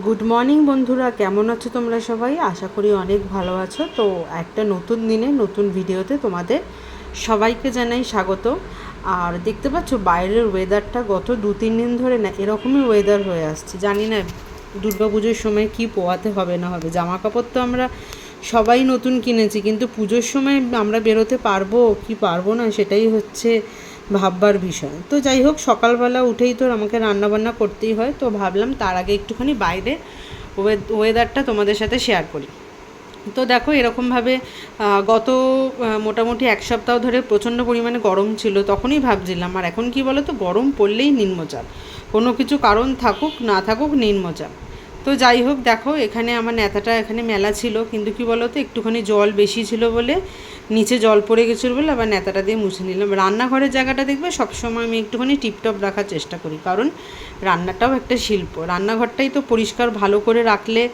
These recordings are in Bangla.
গুড মর্নিং বন্ধুরা। কেমন আছো তোমরা সবাই? আশা করি অনেক ভালো আছো। তো একটা নতুন দিনে, নতুন ভিডিওতে তোমাদের সবাইকে জানাই স্বাগত। আর দেখতে পাচ্ছ, বাইরের ওয়েদারটা গত দু, তিন দিন ধরে না এরকমই ওয়েদার হয়ে আসছে। জানি না দুর্গাপুজোর সময় কি পোয়াতে হবে, না হবে। জামা কাপড় তো আমরা সবাই নতুন কিনেছি, কিন্তু পুজোর সময় আমরা বেরোতে পারব, কি পারব না, সেটাই হচ্ছে ভাববার বিষয়। তো যাই হোক, সকালবেলা উঠেই তো আমাকে রান্নাবান্না করতেই হয়। তো ভাবলাম তার আগে একটুখানি বাইরে ওয়েদারটা তোমাদের সাথে শেয়ার করি। তো দেখো, এরকমভাবে গত মোটামুটি এক সপ্তাহ ধরে প্রচণ্ড পরিমাণে গরম ছিল, তখনই ভাবছিলাম, আর এখন কি বলো তো গরম পড়লেই নিম্নচাপ। কোনো কিছু কারণ থাকুক, না থাকুক, নিম্নচাপ। তো যাই হোক, দেখো, এখানে আমার নেতাটা এখানে মেলা ছিল, কিন্তু কি বলো তো একটুখানি জল বেশি ছিল বলে নিচে জল পড়ে গেছিল বলে আবার নেতাটা দিয়ে মুছে নিলাম। রান্নাঘরের জায়গাটা দেখবে, সবসময় আমি একটুখানি টিপটপ রাখার চেষ্টা করি, কারণ রান্নাটাও একটা শিল্প। রান্নাঘরটাই তো পরিষ্কার, ভালো করে রাখলে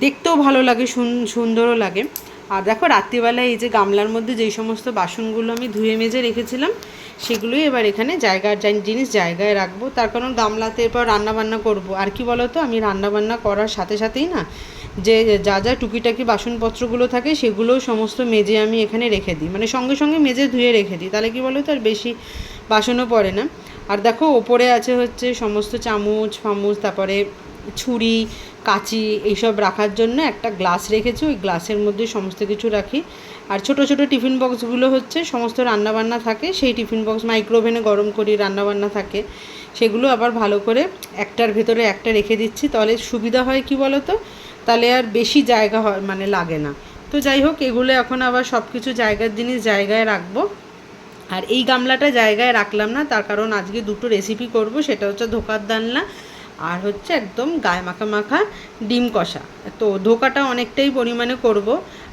দেখতেও ভালো লাগে, সুন- সুন্দরও লাগে। আর দেখো রাত্রিবেলায় এই যে গামলার মধ্যে যেই সমস্ত বাসনগুলো আমি ধুয়ে মেজে রেখেছিলাম, সেগুলোই এবার এখানে জায়গার জান- জিনিস জায়গায় রাখব। তার কারণ গামলাতে এরপর রান্নাবান্না করব। আর কি বলো তো আমি রান্নাবান্না করার সাথে সাথেই না, যে যা যা টুকিটাকি বাসনপত্রগুলো থাকে, সেগুলোও সমস্ত মেজে আমি এখানে রেখে দিই। মানে সঙ্গে সঙ্গে মেজে ধুয়ে রেখে দিই। তাহলে কি বলো তো আর বেশি বাসনও পড়ে না। আর দেখো, ওপরে আছে হচ্ছে সমস্ত চামচ, ফামুচ, তারপরে ছুরি কাঁচি এইসব রাখার জন্য একটা গ্লাস রেখেছি, ওই গ্লাসের মধ্যে সমস্ত কিছু রাখি। আর ছোট ছোট টিফিন বক্সগুলো হচ্ছে, সমস্ত রান্নাবান্না থাকে, সেই টিফিন বক্স মাইক্রোওভেনে গরম করি রান্নাবান্না থাকে। সেগুলো আবার ভালো করে একটার ভেতরে একটা রেখে দিচ্ছি, তাহলে সুবিধা হয় কি বলো তো তাহলে আর বেশি জায়গা হয় মানে লাগে না। তো যাই হোক, এগুলো এখন আবার সব কিছু জায়গার জিনিস জায়গায় রাখব। আর এই গামলাটা জায়গায় রাখলাম না, তার কারণ আজকে দুটো রেসিপি করব, সেটা হচ্ছে ধোকার ডালনা আর হচ্ছে একদম গায়ে মাখা মাখা ডিম কষা। তো ধোকাটা অনেকটাই পরিমাণে করব।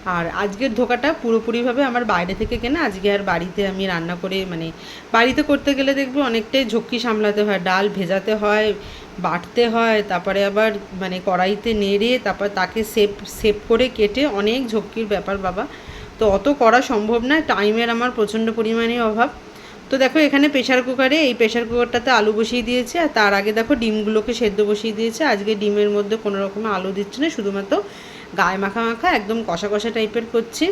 আর আজকের ধোকাটা পুরোপুরিভাবে আমার বাইরে থেকে কেনা। আজকে আর বাড়িতে আমি রান্না করে মানে বাড়িতে করতে গেলে দেখব অনেকটাই ঝক্কি সামলাতে হয়। ডাল ভেজাতে হয়, বাটতে হয়, তারপরে আবার মানে কড়াইতে নেড়ে, তারপর তাকে সেপ সেপ করে কেটে অনেক ঝক্কির ব্যাপার বাবা। তো অত করা সম্ভব নয়। টাইমের আমার প্রচণ্ড পরিমাণে অভাব। তো দেখো এখানে প্রেশার কুকারে এই প্রেশার কুকারটাতে আলু বসিয়ে দিয়েছে, আর তার আগে দেখো ডিমগুলোকে সেদ্ধ বসিয়ে দিয়েছে। আজকে ডিমের মধ্যে কোনো রকমের আলু দিচ্ছে না, শুধুমাত্র গায়ে মাখা মাখা, একদম কষা কষা টাইপের করছি।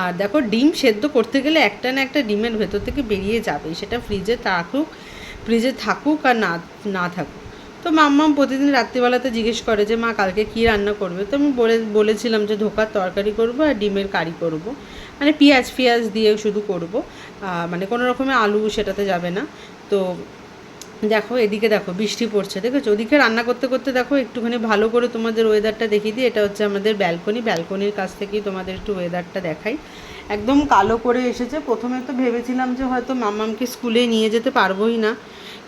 আর দেখো ডিম সেদ্ধ করতে গেলে একটা না একটা ডিমের ভেতর থেকে বেরিয়ে যাবে সেটা ফ্রিজে থাকুক ফ্রিজে থাকুক আর না না থাকুক। তো মাম্মাম প্রতিদিন রাত্রিবেলাতে জিজ্ঞেস করে যে, মা, কালকে কী রান্না করবে? তো আমি বলে, বলেছিলাম যে, ধোকার তরকারি করব আর ডিমের কারি করব। মানে পেঁয়াজ, ফিয়াজ দিয়ে শুধু করব। মানে কোনো রকমের আলু সেটাতে যাবে না। তো দেখো, এদিকে দেখো, বৃষ্টি পড়ছে, দেখেছ? ওদিকে রান্না করতে করতে দেখো, একটুখানি ভালো করে তোমাদের ওয়েদারটা দেখিয়ে দিই। এটা হচ্ছে আমাদের ব্যালকনি ব্যালকনির কাছ থেকেই তোমাদের একটু ওয়েদারটা দেখাই। একদম কালো করে এসেছে। প্রথমে তো ভেবেছিলাম যে হয়তো মামামকে স্কুলে নিয়ে যেতে পারবোই না।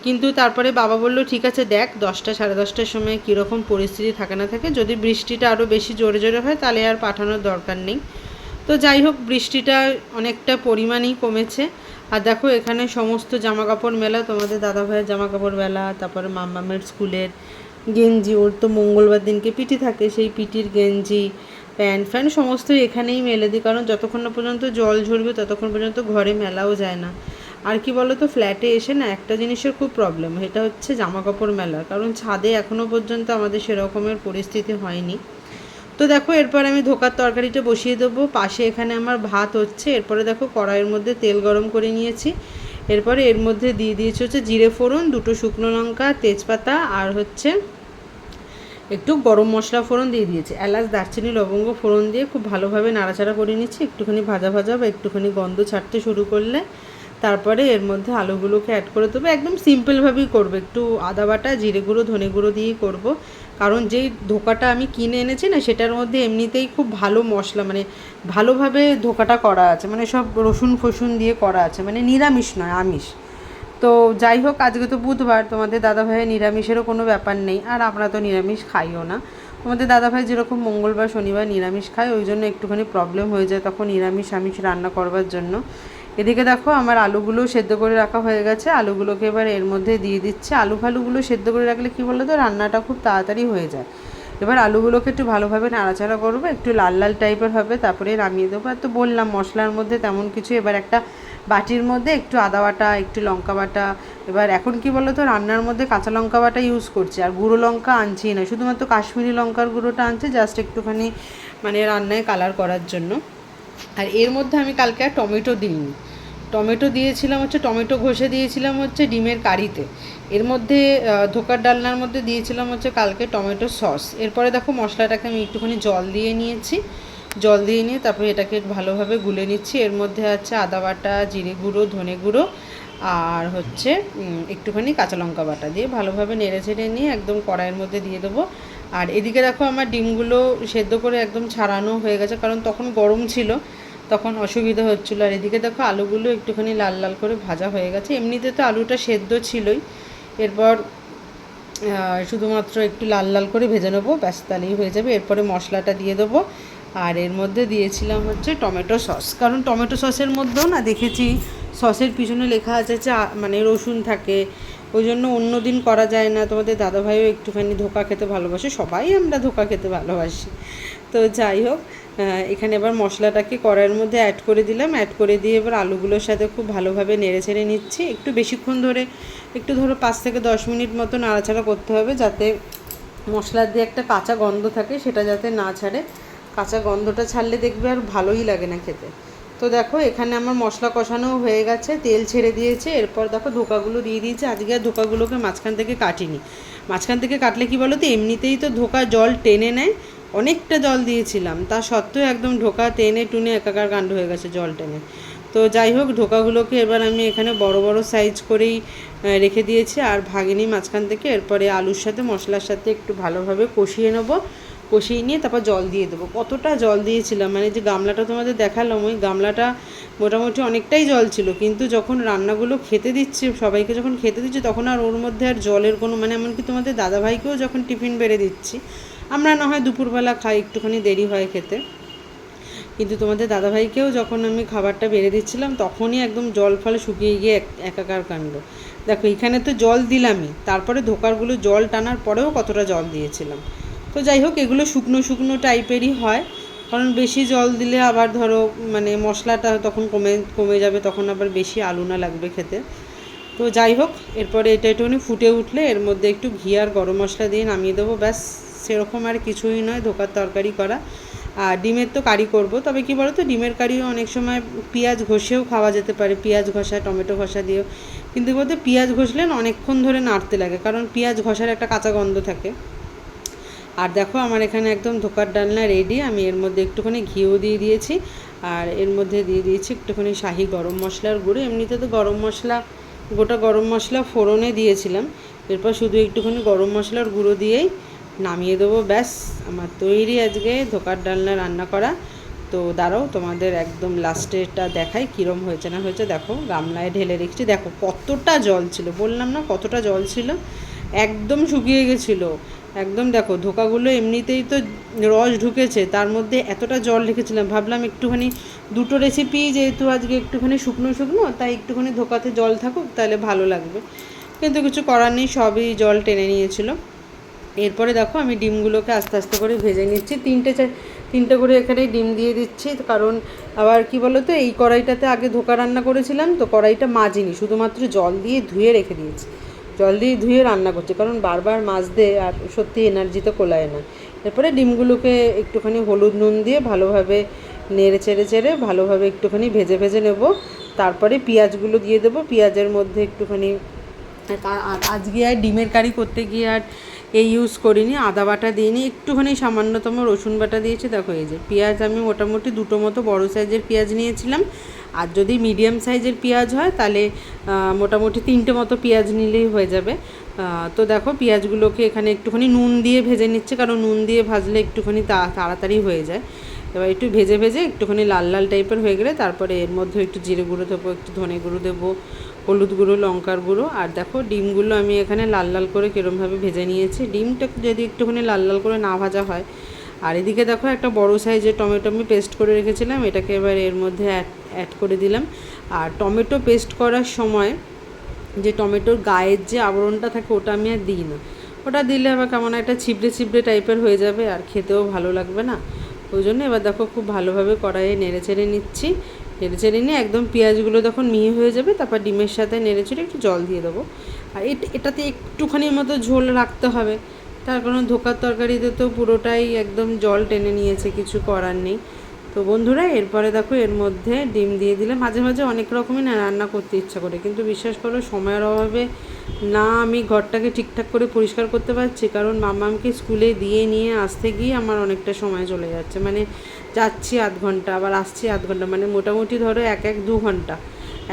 কিন্তু তারপরে বাবা বলল, ঠিক আছে, দেখ, দশটা, সাড়ে দশটার সময় কীরকম পরিস্থিতি থাকে না থাকে। যদি বৃষ্টিটা আরও বেশি জোরে জোরে হয়, তাহলে আর পাঠানোর দরকার নেই। তো যাই হোক বৃষ্টিটা অনেকটা পরিমাণেই কমেছে। আর দেখো, এখানে সমস্ত জামা কাপড় মেলা, তোমাদের দাদা ভাইয়ের জামা কাপড় মেলা, তারপরে মাম্মামের স্কুলের গেঞ্জি, ওর তো মঙ্গলবার দিনকে পিটি থাকে, সেই পিটির গেঞ্জি, প্যান্ট ফ্যান্ট সমস্তই এখানেই মেলে দিই, কারণ যতক্ষণ না পর্যন্ত জল ঝরবে, ততক্ষণ পর্যন্ত ঘরে মেলাও যায় না। আর কি বলো তো ফ্ল্যাটে এসে না একটা জিনিসের খুব প্রবলেম এটা হচ্ছে জামা কাপড় মেলা, কারণ ছাদে এখনও পর্যন্ত আমাদের সেরকমের পরিস্থিতি হয়নি। তো দেখো, এরপর আমি ধোকার তরকারিটা বসিয়ে দেবো। পাশে এখানে আমার ভাত হচ্ছে। এরপরে দেখো, কড়াইয়ের মধ্যে তেল গরম করে নিয়েছি। এরপরে এর মধ্যে দিয়ে দিয়েছি হচ্ছে জিরে ফোড়ন, দুটো শুকনো লঙ্কা, তেজপাতা আর হচ্ছে একটু গরম মশলা ফোড়ন দিয়ে দিয়েছি। এলাচ, দারচিনি, লবঙ্গ ফোড়ন দিয়ে খুব ভালোভাবে নাড়াচাড়া করে নিচ্ছি একটুখানি ভাজা ভাজা বা একটুখানি গন্ধ ছাড়তে শুরু করলে তারপরে এর মধ্যে আলুগুলোকে অ্যাড করে দেবো। একদম সিম্পলভাবেই করব। একটু আদা বাটা, জিরে গুঁড়ো, ধনে গুঁড়ো দিয়েই করব। কারণ যেই ধোকাটা আমি কিনে এনেছি না, সেটার মধ্যে এমনিতেই খুব ভালো মশলা মানে ভালোভাবে ধোকাটা করা আছে মানে সব রসুন ফসুন দিয়ে করা আছে মানে নিরামিষ নয়, আমিষ। তো যাই হোক, আজকে তো বুধবার, তোমাদের দাদাভাইয়ের নিরামিষেরও কোনো ব্যাপার নেই, আর আমরা তো নিরামিষ খাইও না। তোমাদের দাদাভাই যেরকম মঙ্গলবার, শনিবার নিরামিষ খায়, ওই জন্য একটুখানি প্রবলেম হয়ে যায় তখন নিরামিষ, আমিষ রান্না করবার জন্য। এদিকে দেখো আমার আলুগুলো সেদ্ধ করে রাখা হয়ে গেছে। আলুগুলোকে এবার এর মধ্যে দিয়ে দিচ্ছে। আলু ফালুগুলো সেদ্ধ করে রাখলে কী বলো তো রান্নাটা খুব তাড়াতাড়ি হয়ে যায়। এবার আলুগুলোকে একটু ভালোভাবে নাড়াচাড়া করব, একটু লাল লাল টাইপের হবে, তারপরে নামিয়ে দেবো। আর তো বললাম, মশলার মধ্যে তেমন কিছু এবার একটা বাটির মধ্যে একটু আদা বাটা, একটু লঙ্কা বাটা। এবার এখন কি বলো তো রান্নার মধ্যে কাঁচা লঙ্কা বাটা ইউজ করছি, আর গুঁড়ো লঙ্কা আনছি না। শুধুমাত্র কাশ্মীরি লঙ্কার গুঁড়োটা আনছি জাস্ট একটুখানি মানে রান্নায় কালার করার জন্য। আর এর মধ্যে আমি কালকে আর টমেটো দিইনি। টমেটো দিয়েছিলাম হচ্ছে, টমেটো ঘষে দিয়েছিলাম হচ্ছে ডিমের কারিতে। এর মধ্যে ধোকার ডালনার মধ্যে দিয়েছিলাম হচ্ছে কালকে টমেটো সস। এরপরে দেখো মশলাটাকে আমি একটুখানি জল দিয়ে নিয়েছি। জল দিয়ে নিয়ে তারপরে এটাকে ভালোভাবে গুলে নিচ্ছি। এর মধ্যে আছে আদা বাটা, জিরে গুঁড়ো, ধনে গুঁড়ো আর হচ্ছে একটুখানি কাঁচা লঙ্কা বাটা দিয়ে ভালোভাবে নেড়ে ছেড়ে নিয়ে একদম কড়াইয়ের মধ্যে দিয়ে দেবো। আর এদিকে দেখো আমার ডিমগুলো সেদ্ধ করে একদম ছাড়ানো হয়ে গেছে, কারণ তখন গরম ছিল, তখন অসুবিধা হচ্ছিল। আর এদিকে দেখো আলুগুলো একটুখানি লাল লাল করে ভাজা হয়ে গেছে। এমনিতে তো আলুটা সেদ্ধ ছিলই। এরপর শুধুমাত্র একটু লাল লাল করে ভেজে নেব, ব্যাস তাহলেই হয়ে যাবে। এরপরে মশলাটা দিয়ে দেবো। আর এর মধ্যে দিয়েছিলাম হচ্ছে টমেটো সস। কারণ টমেটো সসের মধ্যেও না দেখেছি, সসের পিছনে লেখা আছে যে মানে রসুন থাকে ওই জন্য অন্য দিন করা যায় না। তোমাদের দাদাভাইও একটুখানি ধোকা খেতে ভালোবাসে, সবাই আমরা ধোকা খেতে ভালোবাসি। তো যাই হোক এখানে এবার মশলাটাকে কড়াইয়ের মধ্যে অ্যাড করে দিলাম। অ্যাড করে দিয়ে এবার আলুগুলোর সাথে খুব ভালোভাবে নেড়ে ছেড়ে নিচ্ছি। একটু বেশিক্ষণ ধরে, একটু ধরো পাঁচ থেকে দশ মিনিট মতো নাড়াচাড়া করতে হবে যাতে মশলার দিয়ে একটা কাঁচা গন্ধ থাকে, সেটা যাতে না ছাড়ে। কাঁচা গন্ধটা ছাড়লে দেখবে আর ভালোই লাগে না খেতে। তো দেখো, এখানে আমার মশলা কষানো হয়ে গেছে, তেল ছেড়ে দিয়েছে, এরপর দেখো ধোকাগুলো দিয়ে দিয়েছে, আজকে আর ধোকাগুলোকে মাঝখান থেকে কাটিনি। মাঝখান থেকে কাটলে কি বলো তো এমনিতেই তো ধোকা জল টেনে নেয়, অনেকটা জল দিয়েছিলাম, তা সত্ত্বেও একদম ঢোকা টেনে টুনে একাকার কাণ্ড হয়ে গেছে জল টেনে। তো যাই হোক ঢোকাগুলোকে এবার আমি এখানে বড় বড় সাইজ করেই রেখে দিয়েছি, আর ভাগিনি মাঝখান থেকে, এরপরে আলুর সাথে মশলার সাথে একটু ভালোভাবে কষিয়ে নেব। কষিয়ে নিয়ে তারপর জল দিয়ে দেবো। কতটা জল দিয়েছিলাম? মানে যে গামলাটা তোমাদের দেখালাম, ওই গামলাটা মোটামুটি অনেকটাই জল ছিল। কিন্তু যখন রান্নাগুলো খেতে দিচ্ছে, সবাইকে যখন খেতে দিচ্ছে, তখন আর ওর মধ্যে আর জলের কোনো মানে এমনকি তোমাদের দাদাভাইকেও যখন টিফিন বেড়ে দিচ্ছি, আমরা না হয় দুপুরবেলা খাই, একটুখানি দেরি হয় খেতে। কিন্তু তোমাদের দাদাভাইকেও যখন আমি খাবারটা বেড়ে দিচ্ছিলাম, তখনই একদম জল ফলে শুকিয়ে গিয়ে এক- একাকার কাণ্ড। দেখো, এখানে তো জল দিলামই, তারপরে ধোকারগুলো জল টানার পরেও কতটা জল দিয়েছিলাম। তো যাই হোক, এগুলো শুকনো শুকনো টাইপেরই হয়। কারণ বেশি জল দিলে আবার ধরো মানে মশলাটা তখন কমে কমে যাবে, তখন আবার বেশি আলু না লাগবে খেতে। তো যাই হোক, এরপরে এটা একটুখানি ফুটে উঠলে, এর মধ্যে একটু ঘি আর গরম মশলা দিয়ে নামিয়ে দেবো। ব্যাস, সেরকম আর কিছুই নয়, ধোকার তরকারি করা। আর ডিমের তো কারি করব, তবে কি বলো তো ডিমের কারিও অনেক সময় পেঁয়াজ ঘষেও খাওয়া যেতে পারে। পেঁয়াজ ঘষা, টমেটো ঘষা দিয়েও। কিন্তু বলতে পেঁয়াজ ঘষলে অনেকক্ষণ ধরে নাড়তে লাগে, কারণ পেঁয়াজ ঘষার একটা কাঁচা গন্ধ থাকে। আর দেখো আমার এখানে একদম ধোকার ডালনা রেডি আমি এর মধ্যে একটুখানি ঘিও দিয়ে দিয়েছি। আর এর মধ্যে দিয়ে দিয়েছি একটুখানি শাহি গরম মশলার গুঁড়ো। এমনিতে তো গরম মশলা, গোটা গরম মশলা ফোড়নে দিয়েছিলাম। এরপর শুধু একটুখানি গরম মশলার গুঁড়ো দিয়েই নামিয়ে দেবো। ব্যাস, আমার তৈরি আজকে ধোকার ডালনা রান্না করা। তো দাঁড়াও, তোমাদের একদম লাস্টেরটা দেখাই কীরম হয়েছে না হয়েছে। দেখো গামলায় ঢেলে রেখেছি। দেখো, কতটা জল ছিল, বললাম না কতটা জল ছিল, একদম শুকিয়ে গেছিল। একদম দেখো, ধোকাগুলো এমনিতেই তো রস ঢুকেছে, তার মধ্যে এতটা জল রেখেছিলাম, ভাবলাম একটুখানি দুটো রেসিপি যেহেতু আজকে একটুখানি শুকনো শুকনো, তাই একটুখানি ধোকাতে জল থাকুক, তাহলে ভালো লাগবে। কিন্তু কিছু করার নেই, সবই জল টেনে নিয়েছিল। এরপরে দেখো, আমি ডিমগুলোকে আস্তে আস্তে করে ভেজে নিচ্ছি, তিনটে তিনটে করে এখানে ডিম দিয়ে দিচ্ছি, কারণ আবার কি বলো তো এই কড়াইটাতে আগে ধোকা রান্না করেছিলাম, তো কড়াইটা মাজিনি, শুধুমাত্র জল দিয়ে ধুয়ে রেখে দিয়েছি। জল দিয়ে ধুয়ে রান্না করছি, কারণ বারবার মাজতে আর সত্যি এনার্জি তো কোলায় না। এরপরে ডিমগুলোকে একটুখানি হলুদ নুন দিয়ে ভালোভাবে নেড়ে চেড়ে চেড়ে ভালোভাবে একটুখানি ভেজে ভেজে নেব। তারপরে পেঁয়াজগুলো দিয়ে দেবো। পেঁয়াজের মধ্যে একটুখানি আজকে আর ডিমের কারি করতে গিয়ে আর এই ইউজ করিনি, আদা বাটা দিইনি, একটুখানি সামান্যতম রসুন বাটা দিয়েছি। দেখো এই যে পেঁয়াজ, আমি মোটামুটি দুটো মতো বড় সাইজের পেঁয়াজ নিয়েছিলাম। আর যদি মিডিয়াম সাইজের পেঁয়াজ হয়, তাহলে মোটামুটি তিনটে মতো পেঁয়াজ নিলেই হয়ে যাবে। তো দেখো পেঁয়াজগুলোকে এখানে একটুখানি নুন দিয়ে ভেজে নিচ্ছে, কারণ নুন দিয়ে ভাজলে একটুখানি তাড়াতাড়ি হয়ে যায়। এবার একটু ভেজে ভেজে একটুখানি লাল লাল টাইপের হয়ে গেলে, তারপরে এর মধ্যে একটু জিরে গুঁড়ো দেবো, একটু ধনে গুঁড়ো দেবো হলুদ গুঁড়ো, লঙ্কার গুঁড়ো, আর দেখো ডিমগুলো আমি এখানে লাল লাল করে কীরমভাবে ভেজে নিয়েছি। ডিমটা যদি একটুখানি লাল লাল করে না ভাজা হয়, আর এদিকে দেখো একটা বড় সাইজের টমেটো আমি পেস্ট করে রেখেছিলাম, এটাকে এবার এর মধ্যে অ্যাড করে দিলাম। আর টমেটো পেস্ট করার সময় যে টমেটোর গায়ের যে আবরণটা থাকে, ওটা আমি আর দিই না। ওটা দিলে আবার কেমন একটা ছিবড়ে ছিবড়ে টাইপের হয়ে যাবে, আর খেতেও ভালো লাগবে না। ওই জন্য এবার দেখো খুব ভালোভাবে কড়াইয়ে নেড়ে চেড়ে নিচ্ছি। নেড়ে চেড়ে নিয়ে একদম পেঁয়াজগুলো যখন মিহি হয়ে যাবে, তারপর ডিমের সাথে নেড়ে চেড়ে একটু জল দিয়ে দেবো। আর এটা, এটাতে একটুখানির মতো ঝোল রাখতে হবে। তার কারণ ধোকার তরকারিতে তো পুরোটাই একদম জল টেনে নিয়েছে, কিছু করার নেই। তো বন্ধুরা, এরপরে দেখো এর মধ্যে ডিম দিয়ে দিলে মাঝে মাঝে অনেক রকমই না রান্না করতে ইচ্ছা করে, কিন্তু বিশ্বাস করো সময়ের অভাবে না আমি ঘরটাকে ঠিকঠাক করে পরিষ্কার করতে পারছি। কারণ মামামকে স্কুলে দিয়ে নিয়ে আসতে গিয়ে আমার অনেকটা সময় চলে যাচ্ছে। মানে যাচ্ছি আধ ঘণ্টা, আবার আসছি আধ ঘণ্টা মানে মোটামুটি ধরো এক এক দু ঘণ্টা।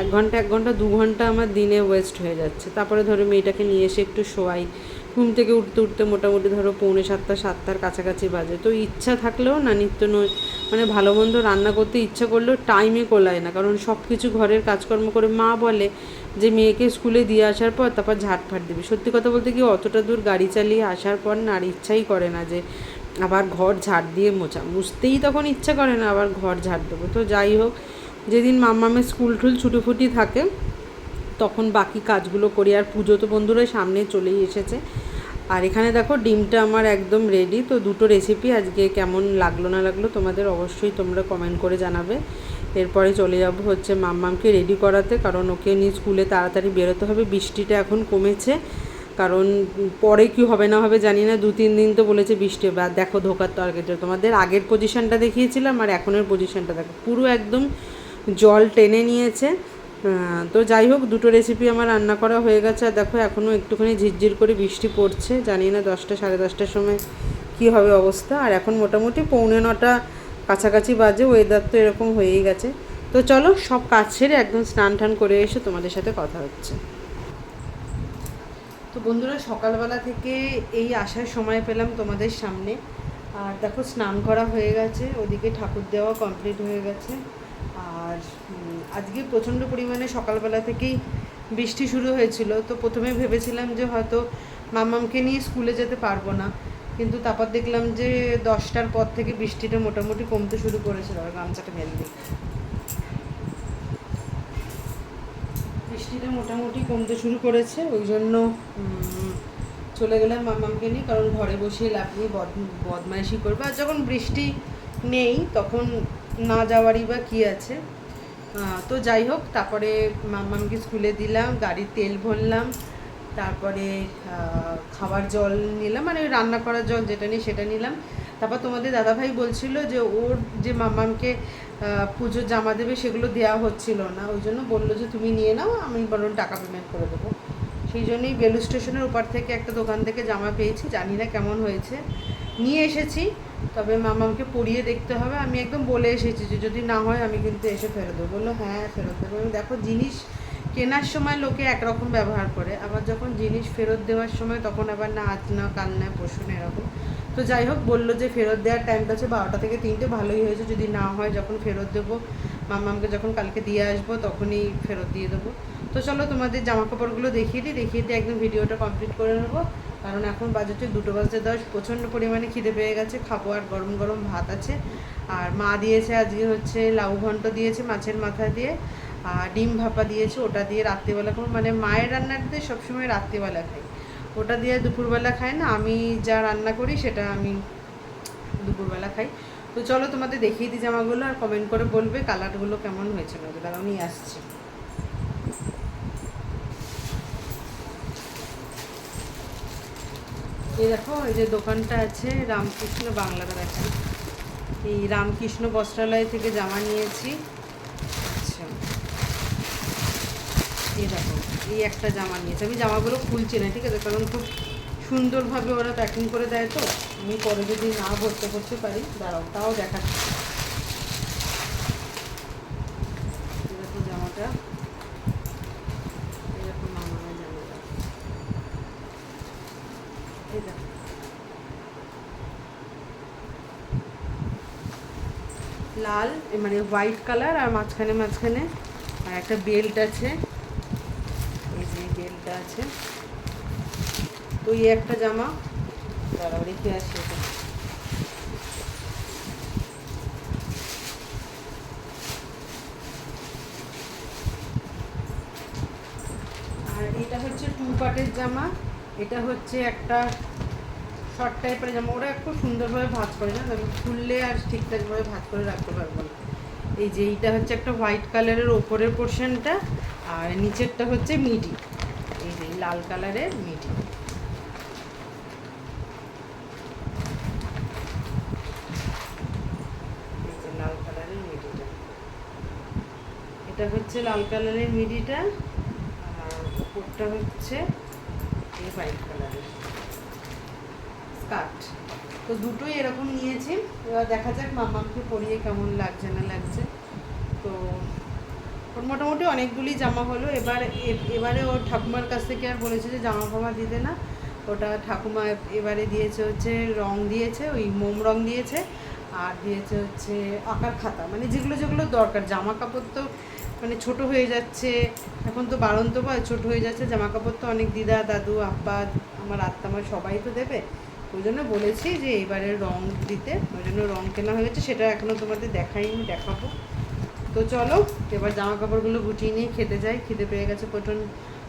এক ঘণ্টা এক ঘণ্টা, দু ঘণ্টা আমার দিনে ওয়েস্ট হয়ে যাচ্ছে। তারপরে ধরো মেয়েটাকে নিয়ে এসে একটু শোয়াই। ঘুম থেকে উঠতে উঠতে মোটামুটি ধরো পৌনে সাতটা, সাতটার কাছাকাছি বাজে। তো ইচ্ছা থাকলেও না, নিত্য নয় মানে ভালো মন্দ রান্না করতে ইচ্ছা করলেও টাইমে কোলায় না। কারণ সব কিছু ঘরের কাজকর্ম করে মা বলে যে, মেয়েকে স্কুলে দিয়ে আসার পর তারপর ঝাড়ফাট দিবি। সত্যি কথা বলতে কি, অতটা দূর গাড়ি চালিয়ে আসার পর না আর ইচ্ছাই করে না যে আবার ঘর ঝাড় দিয়ে মোছা। মুছতেই তখন ইচ্ছা করে না আবার ঘর ঝাড় দেবো। তো যাই হোক, যেদিন মাম্মামের স্কুল টুল ছুটোফুটি থাকে, তখন বাকি কাজগুলো করি। আর পুজো তো বন্ধুরা সামনে চলেই এসেছে। আর এখানে দেখো, ডিমটা আমার একদম রেডি তো দুটো রেসিপি আজকে কেমন লাগল না লাগল তোমাদের অবশ্যই তোমরা কমেন্ট করে জানাবে। এরপরে চলে যাব হচ্ছে মাম্মামকে রেডি করাতে, কারণ ওকে নিয়ে স্কুলে তাড়াতাড়ি বেরোতে হবে। বৃষ্টিটা এখন কমেছে। কারণ পরে কি হবে না হবে জানি না দু তিন দিন তো বলেছে বৃষ্টি হবে। আর দেখো ধোকার তরকারিটা তোমাদের আগের পজিশনটা দেখিয়েছিলাম আর এখনের পজিশনটা দেখো। পুরো একদম জল টেনে নিয়েছে। তো যাই হোক, দুটো রেসিপি আমার রান্না করা হয়ে গেছে। আর দেখো এখনও একটুখানি ঝিরঝির করে বৃষ্টি পড়ছে। জানি না দশটা, সাড়ে দশটার সময় কি হবে অবস্থা। আর এখন মোটামুটি পৌনে নটা কাছাকাছি বাজে। ওয়েদার তো এরকম হয়েই গেছে। তো চলো সব কাজ ছেড়ে একদম স্নান টান করে এসে তোমাদের সাথে কথা হচ্ছে। তো বন্ধুরা, সকালবেলা থেকে এই আসার সময় পেলাম তোমাদের সামনে। আর দেখো, স্নান করা হয়ে গেছে, ওদিকে ঠাকুর দেওয়া কমপ্লিট হয়ে গেছে। আর আজকে প্রচণ্ড পরিমাণে সকালবেলা থেকেই বৃষ্টি শুরু হয়েছিল। তো প্রথমে ভেবেছিলাম যে হয়তো মামামকে নিয়ে স্কুলে যেতে পারব না। কিন্তু তারপর দেখলাম যে দশটার পর থেকে বৃষ্টিটা মোটামুটি কমতে শুরু করেছিল গামছাটা মেলে দিই বৃষ্টিটা মোটামুটি কমতে শুরু করেছে, ওই জন্য চলে গেলাম মামামকে নিয়ে, কারণ ঘরে বসে লাভ নেই বদমাইশি করবে। আর যখন বৃষ্টি নেই, তখন না যাওয়ারই বা কী আছে। তো যাই হোক, তারপরে মামামকে স্কুলে দিলাম, গাড়ির তেল ভরলাম, তারপরে খাবার জল নিলাম মানে রান্না করার জল যেটা নিই সেটা নিলাম। তারপর তোমাদের দাদাভাই বলছিল যে ওর যে মামামকে পুজোর জামা দেবে সেগুলো দেওয়া হচ্ছিল না। ওই জন্য বলল যে তুমি নিয়ে নাও, আমি বরং টাকা পেমেন্ট করে দেবো। সেই জন্যই বেলু স্টেশনের ওপার থেকে একটা দোকান থেকে জামা পেয়েছি, জানি না কেমন হয়েছে। নিয়ে এসেছি, তবে মামাকে পরিয়ে দেখতে হবে। আমি একদম বলে এসেছি যে যদি না হয় আমি কিন্তু এসে ফেরত দেবো। বলল হ্যাঁ ফেরত দেবো। দেখো জিনিস কেনার সময় লোকে একরকম ব্যবহার করে। আবার যখন জিনিস ফেরত দেওয়ার সময় তখন আবার না আজ না কাল না পশু না এরকম। তো যাই হোক, বলল যে ফেরত দেওয়ার টাইমটা আছে, বারোটা থেকে তিনটে, ভালোই হয়েছে। যদি না হয়, যখন ফেরত দেবো মামামকে যখন কালকে দিয়ে আসব, তখনই ফেরত দিয়ে দেবো। তো চলো, তোমাদের জামা কাপড়গুলো দেখিয়ে দিই, দেখিয়ে দিয়ে একদম ভিডিওটা কমপ্লিট করে নেব। কারণ এখন বাজেটে দুটো বাজতে দশ, প্রচণ্ড পরিমাণে খিদে পেয়ে গেছে, খাব আর গরম গরম ভাত আছে। আর মা দিয়েছে আজকে হচ্ছে লাউ ঘন্ট দিয়েছে মাছের মাথা দিয়ে, আর ডিম ভাপা দিয়েছে ওটা দিয়ে রাত্রিবেলা মানে মায়ের রান্নাটাতে সবসময় রাত্রিবেলা খাই। ওটা দিয়ে দুপুরবেলা খাই না, আমি যা রান্না করি সেটা আমি দুপুরবেলা খাই। তো চলো তোমাদের দেখিয়ে দিই জামাগুলো আর কমেন্ট করে বলবে কালারগুলো কেমন হয়েছে না দাঁড়াও নিয়ে আসছি। এই দেখো, এই যে দোকানটা আছে রামকৃষ্ণ বাংলাটা দেখেন এই রামকৃষ্ণ বস্ত্রালয় থেকে জামা নিয়েছি। আচ্ছা। এই দেখো। এই একটা জামা নিয়েছি। আমি জামাগুলো খুলছি না, ঠিক আছে? কারণ খুব সুন্দরভাবে ওরা প্যাকিং করে দেয় তো। আমি পরে যদি না ভরতে করতে পারি, দাঁড়াও, তাও দেখাচ্ছি। দেখো জামাটা। এরকম দেখো লাল মানে হোয়াইট কালার আর মাঝখানে মাঝখানে, আর একটা বেল্ট আছে। আছে। তো এই একটা জামা। দাঁড়াও, রেখে আসি আর এটা হচ্ছে টু পার্টের জামা। এটা হচ্ছে একটা শর্ট টাইপের জামা। ওরা খুব সুন্দরভাবে ভাজ করে না? তবে খুললে আর ঠিকঠাকভাবে ভাজ করে রাখতে পারব না। এই যে এইটা হচ্ছে একটা হোয়াইট কালারের ওপরের পোর্শনটা আর নিচেরটা হচ্ছে মিডি লাল কালারের মিডি লাল কালারের মিডিটা এটা হচ্ছে লাল কালারের মিডিটা আর উপরটা হচ্ছে এই হোয়াইট কালারের। স্কার্ট। তো দুটোই এরকম নিয়েছি। এবার দেখা যাক মামাকে পরিয়ে কেমন লাগছে না লাগছে। তো মোটামুটি অনেকগুলি জামা হলো। এবার এবারে ওর ঠাকুমার কাছ থেকে আর বলেছে যে জামা ফামা দিতে না। ওটা ঠাকুমা এবারে দিয়েছে হচ্ছে রং দিয়েছে, ওই মোম রং দিয়েছে, আর দিয়েছে হচ্ছে আঁকার খাতা। মানে যেগুলো যেগুলো দরকার। জামা কাপড় তো মানে ছোট হয়ে যাচ্ছে। এখন তো বাড়ন্ত বা ছোট হয়ে যাচ্ছে। জামা কাপড় তো অনেক দিদা, দাদু, আব্বা, আমার আত্মা, আমার সবাই তো দেবে। ওই জন্য বলেছি যে এবারে রং দিতে। ওই জন্য রং কেনা হয়ে গেছে। সেটা এখনও তোমাদের দেখাইনি, দেখাবো। তো চলো, এবার জামা কাপড়গুলো গুটিয়ে নিয়ে খেতে যাই। খেতে পেয়ে গেছে প্রচণ্ড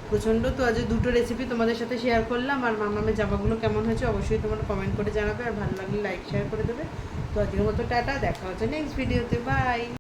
প্রচণ্ড তো আজ দুটো রেসিপি তোমাদের সাথে শেয়ার করলাম। আর মামামের জামাগুলো কেমন হয়েছে অবশ্যই তোমরা কমেন্ট করে জানাবে। আর ভালো লাগলে লাইক শেয়ার করে দেবে। তো আজকের মতো টাটা, দেখা হচ্ছে নেক্সট ভিডিওতে বাই